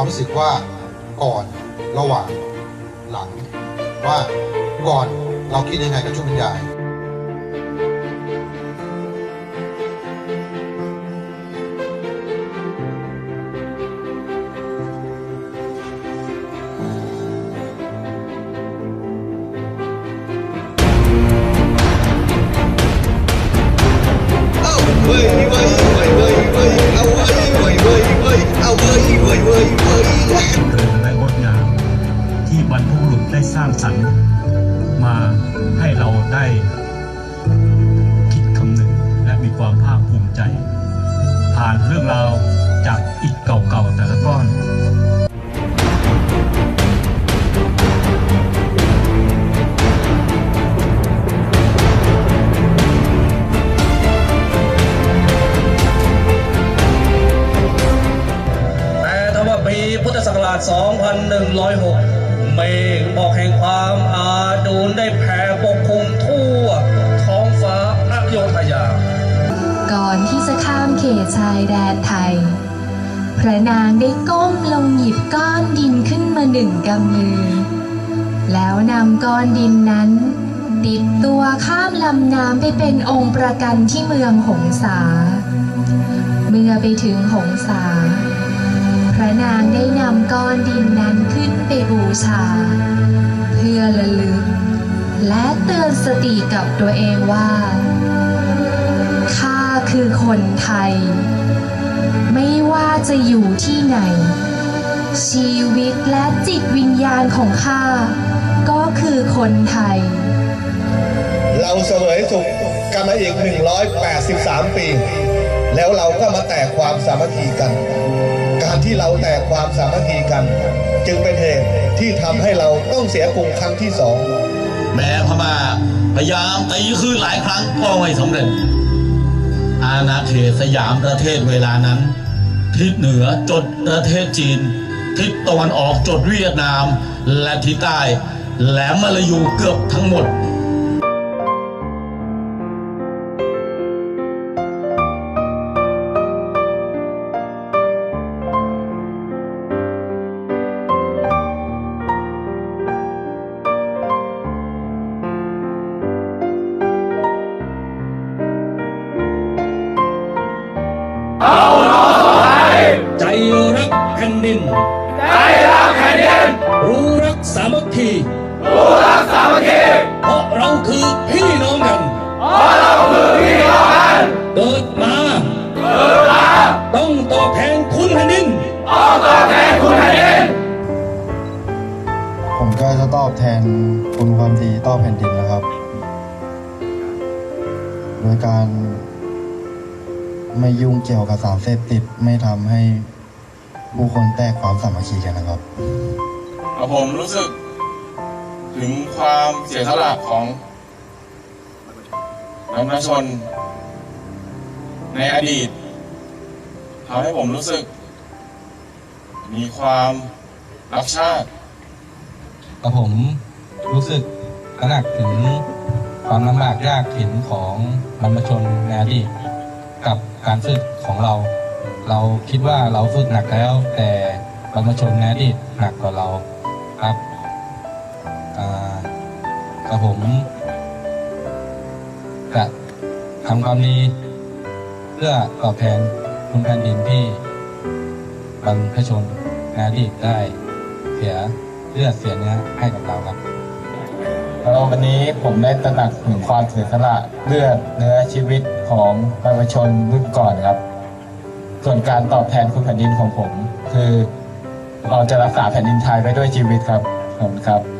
ความรู้สึกว่าก่อนระหว่างหลัง ว่าก่อนเราคิดยังไงกับชุดบรรยายเว้ยเว้ยเว้ยเว้ยเว้ยเอาเว้ยเว้ย เว้ยเว้ยเอาเว้ยเว้ยเว้ยเว้ยเริงและงดงามที่บรรพบุรุษได้สร้างสรรค์ มาให้เราได้คิดคำนึงและมีความภาคภูมิใจ ผ่านเรื่องราวจากอิฐเก่าๆแต่ละก้อนีพุทธศักราช 2106 เมฆหมอกแห่งความอาดูนได้แผ่ปกคลุมทั่ว ท้องฟ้าอโยธยา ก่อนที่จะข้ามเขตชายแดนไทย พระนางได้ก้มลงหยิบก้อนดินขึ้นมาหนึ่งกำมือ แล้วนำก้อนดินนั้นติดตัวข้ามลำน้ำไปเป็นองค์ประกันที่เมืองหงสา เมื่อไปถึงหงสา พระนางได้นำก้อนดินนั้นขึ้นไปบูชา เพื่อระลึก และเตือนสติกับตัวเองว่า ข้าคือคนไทย ไม่ว่าจะอยู่ที่ไหน ชีวิตและจิตวิญญาณของข้าก็คือคนไทย เราเสวยสุขกันมาอีก 183 ปี แล้วเราก็มาแตกความสามัคคีกัน ที่เราแตกความสามัคคีกัน จึงเป็นเหตุที่ทำให้เราต้องเสียกรุงครั้งที่สองแม้พม่าพยายามตีคืนหลายครั้งก็ไม่สำเร็จ อาณาเขตสยามประเทศเวลานั้น ทิศเหนือจดประเทศจีน ทิศตะวันออกจดเวียดนาม และทิศใต้แหลมมาลายูเกือบทั้งหมด ดิน ใจรักแผ่นดิน รู้รักสามัคคีรู้รักสามัคคีเพราะเราคือพี่น้องกันเพราะเราคือพี่น้องกันเกิดมาเกิดมาต้องตอบแทนคุณแผ่นดินต้องตอบแทนคุณแผ่นดินผมก็จะตอบแทนคุณความดีต่อแผ่นดินนะครับ โดยการไม่ยุ่งเกี่ยวกับสารเสพติดไม่ทำให้ ผู้คนแตกความสามัคคีกันนะครับ ผมรู้สึก ถึงความเสียสละของบรรพชน ในอดีตทำให้ผมรู้สึก มีความรักชาติกับผมรู้สึกตระหนักถึงความลำบากยากเข็นของบรรพชนในอดีตกับการฝึกของเรา เราคิดว่าเราฝึกหนักแล้ว แต่บรรพชนในอดีตหนักกว่าเราครับกับผมจะทำความดีเพื่อตอบแทนคุณแผ่นดินที่บรรพชนในอดีตได้เสียเลือดเสียเนื้อให้กับเราครับแล้ววันนี้ผมได้ตระหนักถึงความเสียสละเลือดเนื้อชีวิตของประชาชนรุ่นก่อนครับ ส่วนการตอบแทนคุณแผ่นดินของผม คือเราจะรักษาแผ่นดินไทยไปด้วยชีวิตครับขอบคุณครับ